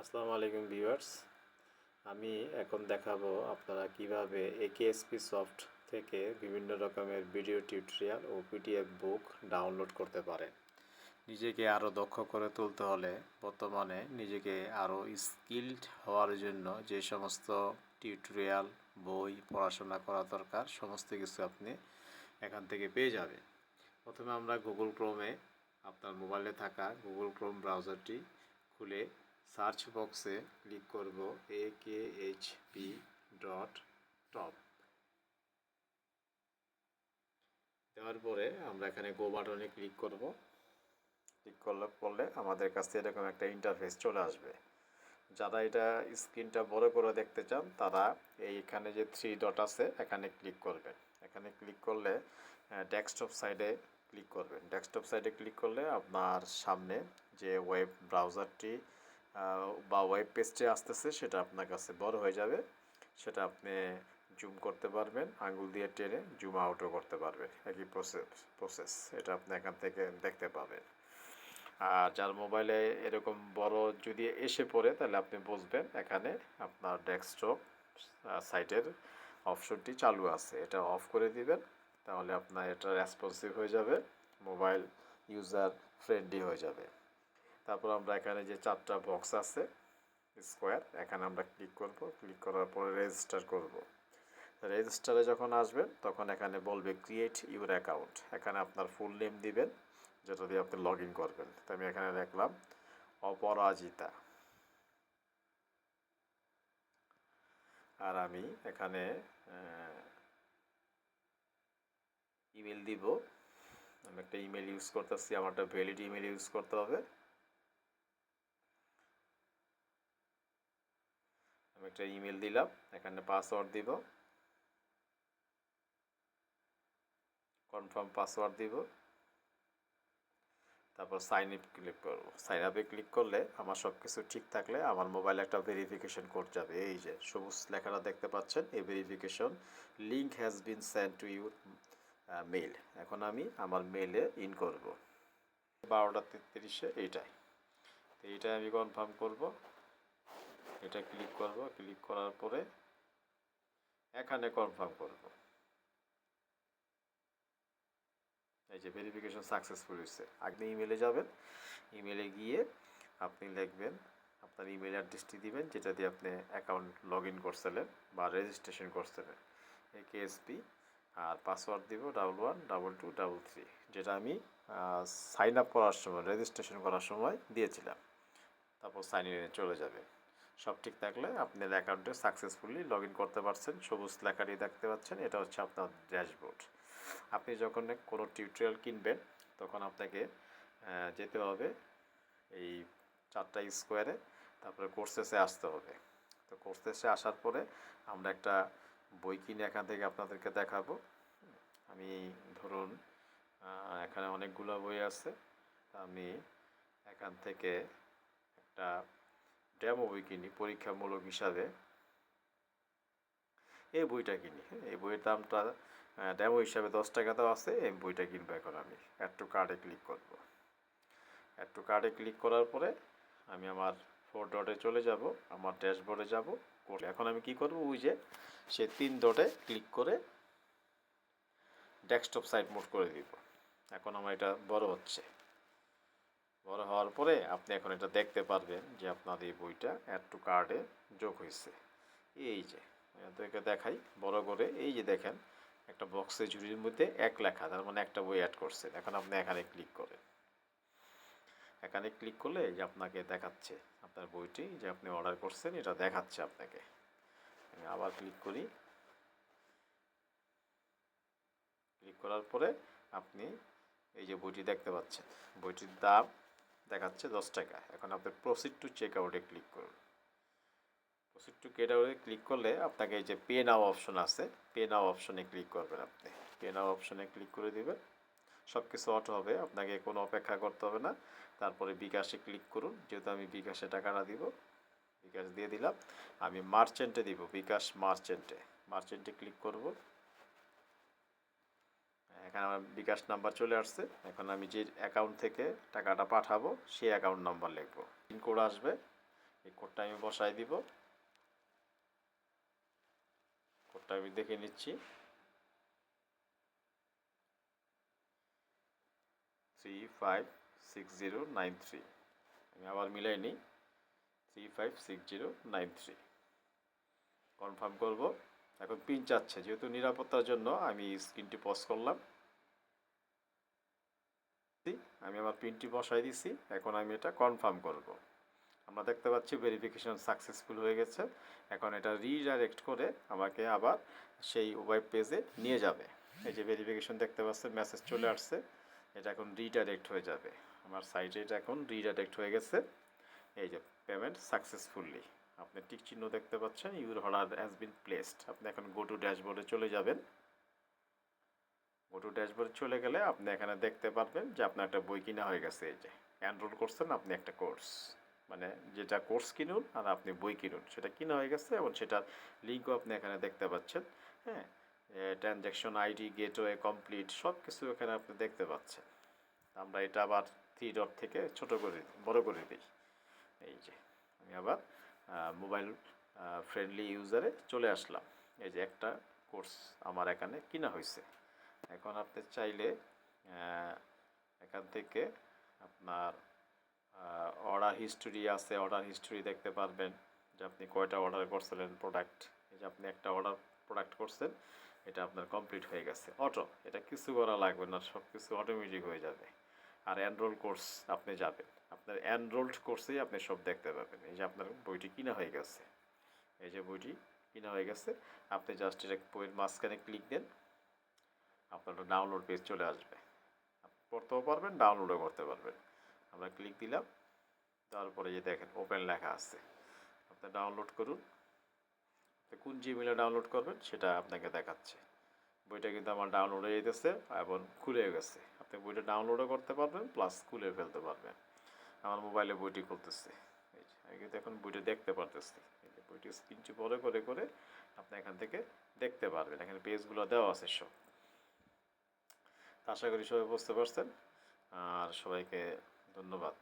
আসসালামু আলাইকুম ভিউয়ার্স। আমি এখন দেখাবো আপনারা কীভাবে একেএসপি সফট থেকে বিভিন্ন রকমের ভিডিও টিউটোরিয়াল ও পিডিএফ বুক ডাউনলোড করতে পারেন। নিজেকে আরও দক্ষ করে তুলতে হলে বর্তমানে নিজেকে আরও স্কিলড হওয়ার জন্য যে সমস্ত টিউটোরিয়াল, বই, পড়াশোনা করা দরকার, সমস্ত কিছু আপনি এখান থেকে পেয়ে যাবেন। প্রথমে আমরা গুগল ক্রোমে আপনার মোবাইলে থাকা গুগল ক্রোম ব্রাউজারটি খুলে সার্চ বক্সে ক্লিক করব A K H P dot top দেওয়ার পরে আমরা এখানে গো বাটনে ক্লিক করব। ক্লিক করলে করলে আমাদের কাছে এরকম একটা ইন্টারফেস চলে আসবে। যারা এটা স্ক্রিনটা বড় করে দেখতে চান, তারা এইখানে যে থ্রি ডট আছে, এখানে ক্লিক করবেন। এখানে ক্লিক করলে ডেস্কটপ সাইডে ক্লিক করবেন। ডেস্কটপ সাইডে ক্লিক করলে আপনার সামনে যে ওয়েব ব্রাউজারটি বা ওয়েব পেজটি আসতেছে, সেটা আপনার কাছে বড় হয়ে যাবে। সেটা আপনি জুম করতে পারবেন, আঙ্গুল দিয়ে টেনে জুম আউটও করতে পারবেন। একই প্রসেস প্রসেস এটা আপনি এখান থেকে দেখতে পাবেন। আর যার মোবাইলে এরকম বড় যদি এসে পড়ে, তাহলে আপনি বুঝবেন এখানে আপনার ডেস্কটপ সাইটের অপশনটি চালু আছে। এটা অফ করে দিবেন, তাহলে আপনার এটা রেসপন্সিভ হয়ে যাবে মোবাইল ইউজার ফ্রেন্ডলি হয়ে যাবে। তারপর আমরা এখানে যে চারটা বক্স আছে স্কোয়ার এখানে আমরা ক্লিক করব। ক্লিক করার পরে রেজিস্টার করব। রেজিস্টারে যখন আসবেন, তখন এখানে বলবে ক্রিয়েট ইউর অ্যাকাউন্ট এখানে আপনার ফুল নেম দিবেন, যেটা দিয়ে আপনি লগ ইন করবেন। তো আমি এখানে লিখলাম, অপরাজিতা। আর আমি এখানে ইমেল দিব। আমি একটা ইমেল ইউজ করতেছি আমার একটা ভ্যালিড ইমেল ইউজ করতে হবে। একটা ইমেল দিলাম, এখানে পাসওয়ার্ড দিব। কনফার্ম পাসওয়ার্ড দিব। তারপর সাইন আপ ক্লিক করব। সাইন আপে ক্লিক করলে আমার সব কিছু ঠিক থাকলে আমার মোবাইলে একটা ভেরিফিকেশন কোড যাবে। এই যে, সবুজ লেখাটা দেখতে পাচ্ছেন, এই verification link has been send to your mail এখন আমি আমার মেইলে ইন করব। বারোটা তেত্রিশে, এইটাই। তো এইটাই আমি কনফার্ম করব। এটা ক্লিক করব ক্লিক করার পরে এখানে কনফার্ম করব। এই যে ভেরিফিকেশন সাকসেসফুল হয়েছে। আপনি ইমেলে যাবেন ইমেলে গিয়ে আপনি লিখবেন, আপনার ইমেল অ্যাড্রেসটি দিবেন, যেটা দিয়ে আপনি অ্যাকাউন্ট লগ ইন করছিলেন বা রেজিস্ট্রেশন করছিলেন। এ কেএসপি আর পাসওয়ার্ড দিব double one double two double three যেটা আমি সাইন আপ করার সময় রেজিস্ট্রেশন করার সময় দিয়েছিলাম। তারপর সাইন ইনে চলে যাবে। সব ঠিক থাকলে আপনার অ্যাকাউন্টে সাকসেসফুলি লগ ইন করতে পারছেন, সবুজ লেখাটি দেখতে পাচ্ছেন, এটা হচ্ছে আপনার ড্যাশবোর্ড আপনি যখন কোনো টিউটোরিয়াল কিনবেন, তখন আপনাকে যেতে হবে এই চারটা স্কোয়ারে তারপরে কোর্সেসে আসতে হবে। তো কোর্সেসে আসার পরে আমরা একটা বই কিনে এখান থেকে আপনাদেরকে দেখাবো। আমি ধরুন এখানে অনেকগুলো বই আছে আমি এখান থেকে একটা ডেমো বই কিনি, পরীক্ষামূলক হিসাবে। এই বইটা কিনি এই বইয়ের দামটা ডেমো হিসাবে দশ টাকাতেও আছে, এই বইটা কিনবো এখন আমি। অ্যাড টু কার্ডে ক্লিক করব। অ্যাড টু কার্ডে ক্লিক করার পরে আমি আমার ফোর ডটে চলে যাব, আমার ড্যাশবোর্ডে যাব এখন আমি কি করব, ওই যে সে তিন ডটে ক্লিক করে ডেস্কটপ সাইট মোড করে দিব। এখন আমার এটা বড় হচ্ছে। বড় হওয়ার পরে আপনি এখন এটা দেখতে পারবেন যে আপনার এই বইটা অ্যাড টু কার্ডে যোগ হয়েছে। এই যে আপনাদেরকে দেখাই, বড় করে, এই যে দেখেন, একটা বক্সে ঝুড়ির মধ্যে এক লেখা, তার মানে একটা বই অ্যাড করছেন। এখন আপনি এখানে ক্লিক করেন। এখানে ক্লিক করলে যে আপনাকে দেখাচ্ছে, আপনার বইটি যে আপনি অর্ডার করছেন, এটা দেখাচ্ছে আপনাকে। আমি আবার ক্লিক করি। ক্লিক করার পরে আপনি এই যে বইটি দেখতে পাচ্ছেন। বইটির দাম দেখাচ্ছে দশ টাকা। এখন আপনি প্রসিড টু চেক আউটে ক্লিক করুন। প্রসিড টু কেট আউটে ক্লিক করলে আপনাকে এই যে পে নাও অপশন আছে পে নাও অপশনে ক্লিক করবেন আপনি। পে নাও অপশনে ক্লিক করে দিবেন। সব কিছু অটো হবে, আপনাকে কোনো অপেক্ষা করতে হবে না। তারপরে বিকাশে ক্লিক করুন। যেহেতু আমি বিকাশে টাকাটা দিব, বিকাশ দিয়ে দিলাম। আমি মার্চেন্টে দিব, বিকাশ মার্চেন্টে মার্চেন্টে ক্লিক করব। এখানে আমার বিকাশ নাম্বার চলে আসছে। এখন আমি যে অ্যাকাউন্ট থেকে টাকাটা পাঠাবো, সেই অ্যাকাউন্ট নাম্বার লিখব। পিনকোড আসবে, এই কোডটা আমি বসাই দিব। কোডটা আমি দেখে নিচ্ছি। Three five six zero nine three আমি আবার মিলাই নিই। Three five six zero nine three confirm করব। এখন পিন চাচ্ছে যেহেতু নিরাপত্তার জন্য আমি স্ক্রিনটি পজ করলাম। আমি আমার পিনটি বসাই দিছি। এখন আমি এটা কনফার্ম করব। আমরা দেখতে পাচ্ছি ভেরিফিকেশন সাকসেসফুল হয়ে গেছে। এখন এটা রিডাইরেক্ট করে আমাকে আবার সেই ওয়েব পেজে নিয়ে যাবে। এই যে ভেরিফিকেশন দেখতে পাচ্ছেন মেসেজ চলে আসছে। এটা এখন রিডাইরেক্ট হয়ে যাবে। আমার সাইটে এটা এখন রিডাইরেক্ট হয়ে গেছে। এই যে পেমেন্ট সাকসেসফুলি আপনি টিক চিহ্ন দেখতে পাচ্ছেন your order has been placed আপনি এখন গো টু ড্যাশবোর্ডে চলে যাবেন। গো টু ড্যাশবোর্ডে চলে গেলে আপনি এখানে দেখতে পারবেন যে আপনার একটা বই কিনা হয়ে গেছে, এই যে এনরোল করছেন, আপনি একটা কোর্স মানে যেটা কোর্স কিনুন আর আপনি বই কিনুন, সেটা কিনা হয়ে গেছে এবং সেটার লিঙ্কও আপনি এখানে দেখতে পাচ্ছেন হ্যাঁ? ট্রানজ্যাকশন আইডি গেটওয়ে কমপ্লিট সব কিছু এখানে আপনি দেখতে পাচ্ছেন। আমরা এটা আবার থ্রি ডট থেকে ছোট করে, বড় করে দিই। এই যে, আমি আবার মোবাইল ফ্রেন্ডলি ইউজারে চলে আসলাম। এই যে একটা কোর্স আমার এখানে কিনা হয়েছে এখন আপনি চাইলে এখান থেকে আপনার অর্ডার হিস্টোরি আছে অর্ডার হিস্টোরি দেখতে পারবেন যে আপনি কয়টা অর্ডার করছিলেন প্রোডাক্ট এই যে আপনি একটা অর্ডার প্রোডাক্ট করছেন, এটা আপনার কমপ্লিট হয়ে গেছে। অটো এটা কিছু করা লাগবে না সব কিছু অটোমেটিক হয়ে যাবে। আর এনরোল কোর্স আপনি যাবেন। আপনার এনরোলড কোর্সেই আপনি সব দেখতে পাবেন। এই যে আপনার বইটি কিনা হয়ে গেছে। এই যে বইটি কিনা হয়ে গেছে। আপনি জাস্ট এটা বইয়ের মাঝখানে ক্লিক দেন। আপনার ডাউনলোড পেজ চলে আসবে। পড়তেও পারবেন ডাউনলোডও করতে পারবেন। আমরা ক্লিক দিলাম। তারপরে যে দেখেন ওপেন লেখা আছে। আপনি ডাউনলোড করুন। কোন জিমেলে ডাউনলোড করবেন, সেটা আপনাকে দেখাচ্ছে। বইটা কিন্তু আমার ডাউনলোড হয়ে যেতেছে এবং খুলে গেছে। আপনি বইটা ডাউনলোডও করতে পারবেন প্লাস খুলে ফেলতে পারবেন। আমার মোবাইলে বইটি খুলতেছে। এই যে, আমি কিন্তু এখন বইটা দেখতে পারতেছি। বইটি স্ক্রিনটি বড় করে করে আপনি এখান থেকে দেখতে পারবেন। এখানে পেজগুলো দেওয়া আছে সব। আশা করি সবাই বুঝতে পারছেন। আর সবাইকে ধন্যবাদ।